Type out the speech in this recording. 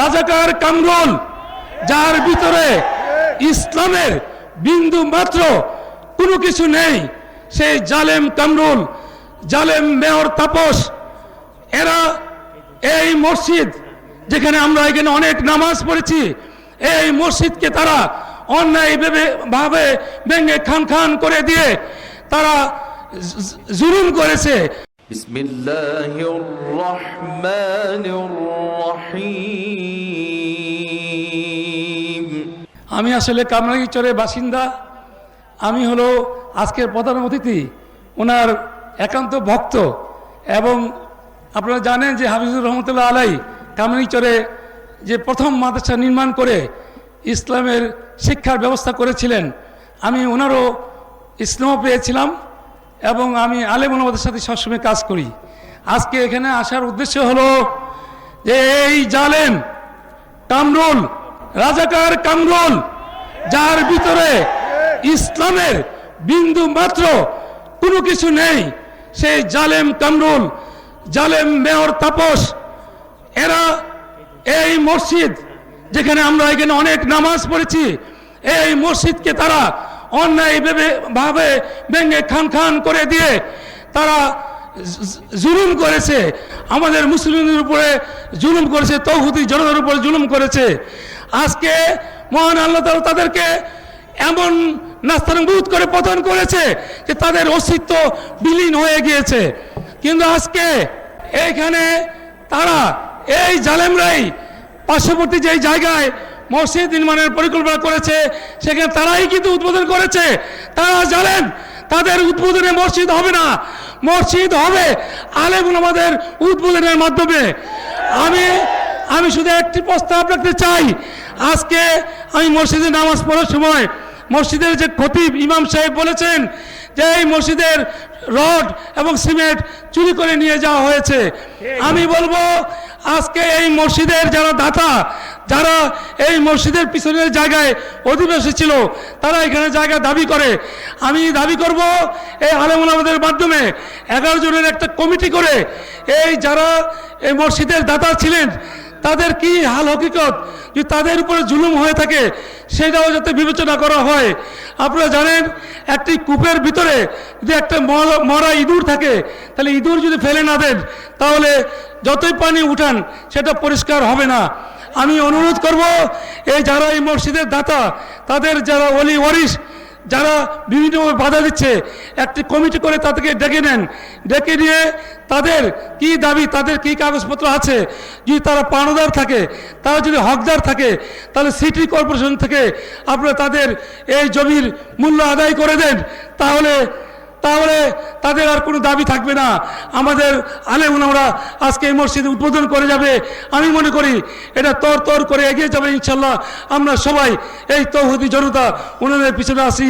রাজাকার কামরুল, যার ভিতরে ইসলামের বিন্দু মাত্র কোনো কিছু নেই, সেই জালেম কামরুল, জালেম মেয়র তাপস। এরা এই মসজিদ যেখানে আমরা এখানে অনেক নামাজ পড়েছি, এই মসজিদকে তারা অন্যায় ভাবে ভেঙে খান খান করে দিয়ে তারা জুলুম করেছে। বিসমিল্লাহির রহমানির রহিম। আমি আসলে কামরাঙ্গীচরের বাসিন্দা। আমি হলো আজকের প্রধান অতিথি, ওনার একান্ত ভক্ত এবং আপনারা জানেন যে হাফিজুর রহমতুল্লাহ আলাই কামরাঙ্গীচরে যে প্রথম মাদ্রাসা নির্মাণ করে ইসলামের শিক্ষার ব্যবস্থা করেছিলেন, আমি ওনারও ইসলামও পেয়েছিলাম এবং আমি আলেম ওনাদের সাথে সবসময় কাজ করি। আজকে এখানে আসার উদ্দেশ্য হলো যে এই জালেম কামরুল রাজাকার কামরুল, যার ভিতরে ইসলামের বিন্দু মাত্র কোনো কিছু নেই, সেই জালেম কামরুল, জালেম মেয়র তাপস, এরা এই মসজিদ যেখানে আমরা এখানে অনেক নামাজ পড়েছি, এই মসজিদকে তারা অন্যায় ভেবে- ভাবে ভেঙে খান খান করে দিয়ে তারা জুলুম করেছে। আমাদের মুসলিমদের উপরে জুলুম করেছে, তৌহুদি জনতার উপরে জুলুম করেছে। আজকে মহান আল্লাহ তাআলা তাদেরকে এমন নাস্তানুভূত করে পতন করেছে যে তাদের অস্তিত্ব বিলীন হয়ে গিয়েছে। কিন্তু আজকে এইখানে তারা, এই জালেমরাই পার্শ্ববর্তী যেই জায়গায় মসজিদ নির্মাণের পরিকল্পনা করেছে, সেখানে তারাই কিন্তু উদ্বোধন করেছে। তারা জানেন তাদের উদ্বোধনে মসজিদ হবে না। মসজিদ হবে আলেম আমাদের উদ্বোধনের মাধ্যমে। আমি আমি শুধু একটি প্রস্তাব রাখতে চাই। আজকে আমি মসজিদে নামাজ পড়ার সময় মসজিদের যে খতিব ইমাম সাহেব বলেছেন যে এই মসজিদের রড এবং সিমেন্ট চুরি করে নিয়ে যাওয়া হয়েছে। আমি বলব, আজকে এই মসজিদের যারা দাতা, যারা এই মসজিদের পিছনের জায়গায় অধিবাসী ছিল, তারা এখানে জায়গা দাবি করে। আমি দাবি করব, এই আলেমুলামদের মাধ্যমে এগারো জনের একটা কমিটি করে এই যারা এই মসজিদের দাতা ছিলেন তাদের কি হাল হকিকত? যে তাদের উপরে জুলুম হয়ে থাকে সেটাও যাতে বিবেচনা করা হয়। আপনারা জানেন, একটি কূপের ভিতরে যদি একটা মর- ইঁদুর থাকে, তাহলে ইঁদুর যদি ফেলে না দেন, তাহলে যতই পানি উঠান, সেটা পরিষ্কার হবে না। আমি অনুরোধ করব, এই যারা এই মসজিদের দাতা, তাদের যারা অলি ওয়ারিস যারা বিভিন্নভাবে বাধা দিচ্ছে, একটি কমিটি করে তাদেরকে ডেকে নেন। ডেকে নিয়ে তাদের কি দাবি, তাদের কি কাগজপত্র আছে? যদি তারা পাওনাদার থাকে, তারা যদি হকদার থাকে, তাহলে সিটি কর্পোরেশন থেকে আপনারা তাদের এই জমির মূল্য আদায় করে দেন। তাহলে তাহলে তাদের আর কোনো দাবি থাকবে না। আমাদের আলে আমরা আজকে এই মসজিদে উদ্বোধন করে যাবে। আমি মনে করি এটা তর তর করে এগিয়ে যাবে ইনশাল্লাহ। আমরা সবাই এই তৌহদি জনতা ওনাদের পিছনে আসি।